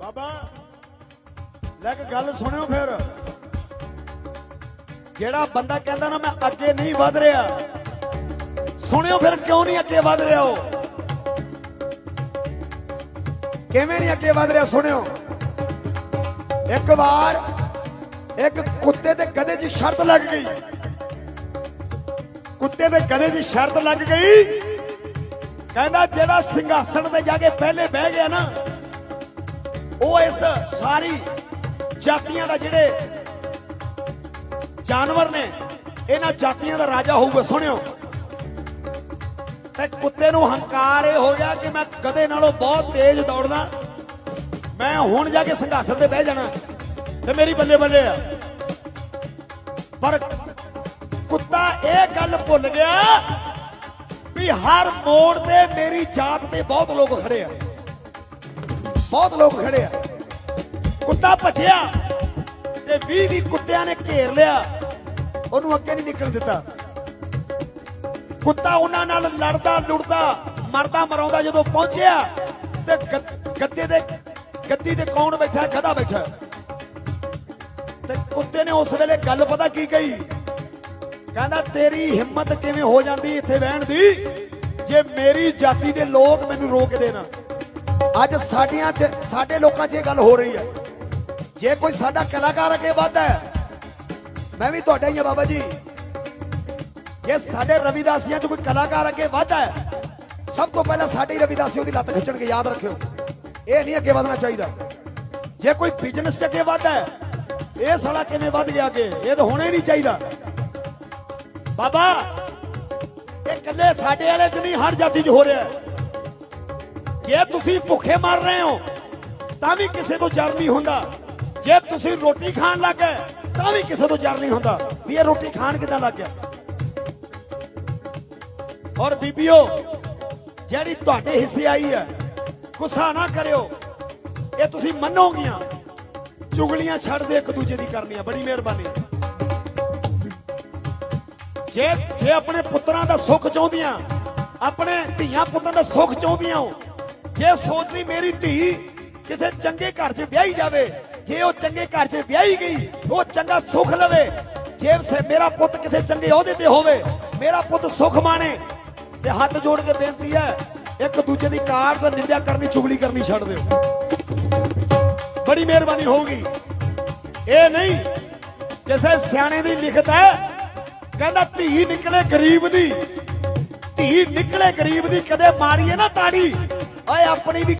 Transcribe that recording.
ਬਾਬਾ, ਲੈ ਕੇ ਗੱਲ ਸੁਣਿਓ ਫਿਰ। ਜਿਹੜਾ ਬੰਦਾ ਕਹਿੰਦਾ ਨਾ, ਮੈਂ ਅੱਗੇ ਨਹੀਂ ਵਧ ਰਿਹਾ। ਸੁਣਿਓ ਫਿਰ, ਕਿਉਂ ਨਹੀਂ ਅੱਗੇ ਵਧ ਰਿਹਾ ਉਹ? ਕਿਵੇਂ ਨਹੀਂ ਅੱਗੇ ਵਧ ਰਿਹਾ, ਸੁਣਿਓ। ਇੱਕ ਵਾਰ ਇੱਕ ਕੁੱਤੇ ਦੇ ਗਧੇ 'ਚ ਸ਼ਰਤ ਲੱਗ ਗਈ। ਕੁੱਤੇ ਦੇ ਗਧੇ 'ਚ ਸ਼ਰਤ ਲੱਗ ਗਈ। ਕਹਿੰਦਾ ਜਿਹੜਾ ਸਿੰਘਾਸਣ ਤੇ ਜਾ ਕੇ ਪਹਿਲੇ ਬਹਿ ਗਿਆ ਨਾ, ਉਹ ਇਸ ਸਾਰੀ ਜਾਤੀਆਂ ਦਾ ਜਿਹੜੇ ਜਾਨਵਰ ਨੇ, ਇਹਨਾਂ ਜਾਤੀਆਂ ਦਾ ਰਾਜਾ ਹੋਊਗਾ, ਸੁਣਿਓ। ਤੇ ਕੁੱਤੇ ਨੂੰ ਹੰਕਾਰ ਇਹ ਹੋ ਗਿਆ ਕਿ ਮੈਂ ਕਦੇ ਨਾਲੋਂ ਬਹੁਤ ਤੇਜ਼ ਦੌੜਦਾ। ਮੈਂ ਹੁਣ ਜਾ ਕੇ ਸੰਘਾਸਣ ਤੇ ਬਹਿ ਜਾਣਾ। ਤੇ ਮੇਰੀ ਬੱਲੇ ਬੱਲੇ ਆ। ਪਰ ਕੁੱਤਾ ਇਹ ਗੱਲ ਭੁੱਲ ਗਿਆ ਵੀ ਹਰ ਮੋੜ ਤੇ ਮੇਰੀ ਜਾਤ ਤੇ ਬਹੁਤ ਲੋਕ ਖੜੇ ਆ। ਬਹੁਤ ਲੋਕ ਖੜੇ ਆ। ਕੁੱਤਾ ਭੱਜਿਆ ਤੇ 20 20 ਕੁੱਤਿਆਂ ਨੇ ਘੇਰ ਲਿਆ। ਉਹਨੂੰ ਅੱਗੇ ਨਹੀਂ ਨਿਕਲ ਦਿੱਤਾ। ਕੁੱਤਾ ਉਹਨਾਂ ਨਾਲ ਲੜਦਾ, ਲੁੜਦਾ, ਮਰਦਾ, ਮਰਾਉਂਦਾ ਜਦੋਂ ਪਹੁੰਚਿਆ ਤੇ ਗੱਦੇ ਦੇ, ਗੱਦੀ ਤੇ ਕੌਣ ਬੈਠਾ ਗਧਾ ਬੈਠਾ। ਤੇ ਕੁੱਤੇ ਨੇ ਉਸ ਵੇਲੇ ਗੱਲ ਪਤਾ ਕੀ ਕਹੀ? ਕਹਿੰਦਾ, ਤੇਰੀ ਹਿੰਮਤ ਕਿਵੇਂ ਹੋ ਜਾਂਦੀ ਇੱਥੇ ਬਹਿਣ ਦੀ? ਜੇ ਮੇਰੀ ਜਾਤੀ ਦੇ ਲੋਕ ਮੈਨੂੰ ਰੋਕ ਦੇਣ। ਅੱਜ ਸਾਡੀਆਂ ਚ, ਸਾਡੇ ਲੋਕਾਂ 'ਚ ਇਹ ਗੱਲ ਹੋ ਰਹੀ ਹੈ। ਜੇ ਕੋਈ ਸਾਡਾ ਕਲਾਕਾਰ ਅੱਗੇ ਵੱਧਦਾ ਮੈਂ ਵੀ ਤੁਹਾਡਾ ਹੀ ਹਾਂ ਬਾਬਾ ਜੀ। ਜੇ ਸਾਡੇ ਰਵਿਦਾਸੀਆਂ 'ਚ ਕੋਈ ਕਲਾਕਾਰ ਅੱਗੇ ਵੱਧਦਾ ਸਭ ਤੋਂ ਪਹਿਲਾਂ ਸਾਡੇ ਹੀ ਰਵਿਦਾਸੀ ਉਹਦੀ ਲੱਤ ਖਿੱਚਣਗੇ, ਯਾਦ ਰੱਖਿਓ। ਇਹ ਨਹੀਂ ਅੱਗੇ ਵਧਣਾ ਚਾਹੀਦਾ। ਜੇ ਕੋਈ ਬਿਜ਼ਨਸ 'ਚ ਅੱਗੇ ਵੱਧਦਾ ਇਹ ਸਾਲਾ ਕਿਵੇਂ ਵੱਧ ਗਿਆ ਅੱਗੇ? ਇਹ ਤਾਂ ਹੋਣਾ ਹੀ ਨਹੀਂ ਚਾਹੀਦਾ। ਬਾਬਾ, ਇਹ ਕੱਲੇ ਸਾਡੇ ਵਾਲੇ 'ਚ ਨਹੀਂ, ਹਰ ਜਾਤੀ 'ਚ ਹੋ ਰਿਹਾ ਜੇ ਤੁਸੀਂ ਭੁੱਖੇ ਮਰ ਰਹੇ ਹੋ, ਤਾਂ ਵੀ ਕਿਸੇ ਤੋਂ ਜਰ ਨਹੀਂ ਹੁੰਦਾ। ਜੇ ਤੁਸੀਂ ਰੋਟੀ ਖਾਣ ਲੱਗ ਗਏ, ਤਾਂ ਵੀ ਕਿਸੇ ਤੋਂ ਜਰ ਨਹੀਂ ਹੁੰਦਾ। ਵੀ ਇਹ ਰੋਟੀ ਖਾਣ ਕਿਦਾਂ ਲੱਗ ਗਿਆ? ਔਰ ਬੀਬੀਓ, ਜਿਹੜੀ ਤੁਹਾਡੇ ਹਿੱਸੇ ਆਈ ਹੈ, ਗੁੱਸਾ ਨਾ ਕਰਿਓ। ਇਹ ਤੁਸੀਂ ਮੰਨੋਗੀਆਂ। ਚੁਗਲੀਆਂ ਛੱਡ ਦੇ ਇੱਕ ਦੂਜੇ ਦੀ ਕਰਨੀਆਂ। ਬੜੀ ਮਿਹਰਬਾਨੀ। ਜੇ ਜੇ ਆਪਣੇ ਪੁੱਤਰਾਂ ਦਾ ਸੁੱਖ ਚਾਹੁੰਦੀਆਂ, ਆਪਣੇ ਧੀਆਂ ਪੁੱਤਾਂ ਦਾ ਸੁੱਖ ਚਾਹੁੰਦੀਆਂ ਹੋ, ਜੇ ਸੋਚਦੀ ਮੇਰੀ ਧੀ ਕਿਸੇ ਚੰਗੇ ਘਰ 'ਚ ਵਿਆਹੀ ਜਾਵੇ, ਜੇ ਉਹ ਚੰਗੇ ਘਰ 'ਚ ਵਿਆਹੀ ਗਈ, ਉਹ ਚੰਗਾ ਸੁੱਖ ਲਵੇ, ਜੇ ਮੇਰਾ ਪੁੱਤ ਕਿਸੇ ਚੰਗੇ ਅਹੁਦੇ ਤੇ ਹੋਵੇ, ਮੇਰਾ ਪੁੱਤ ਸੁੱਖ ਮਾਣੇ, ਤੇ ਹੱਥ ਜੋੜ ਕੇ ਬੇਨਤੀ ਹੈ, ਇੱਕ ਦੂਜੇ ਦੀ ਕਾਰ ਤੇ ਨਿੰਦਿਆ ਕਰਨੀ, ਚੁਗਲੀ ਕਰਨੀ ਛੱਡ ਦਿਓ। ਬੜੀ ਮਿਹਰਬਾਨੀ ਹੋਊਗੀ। ਇਹ ਨਹੀਂ, ਕਿਸੇ ਸਿਆਣੇ ਦੀ ਲਿਖਤ ਹੈ ਕਹਿੰਦਾ ਧੀ ਨਿਕਲੇ ਗਰੀਬ ਦੀ। ਧੀ ਨਿਕਲੇ ਗਰੀਬ ਦੀ, ਕਦੇ ਮਾਰੀਏ ਨਾ ਤਾੜੀ। ਓਏ ਆਪਣੀ ਵੀ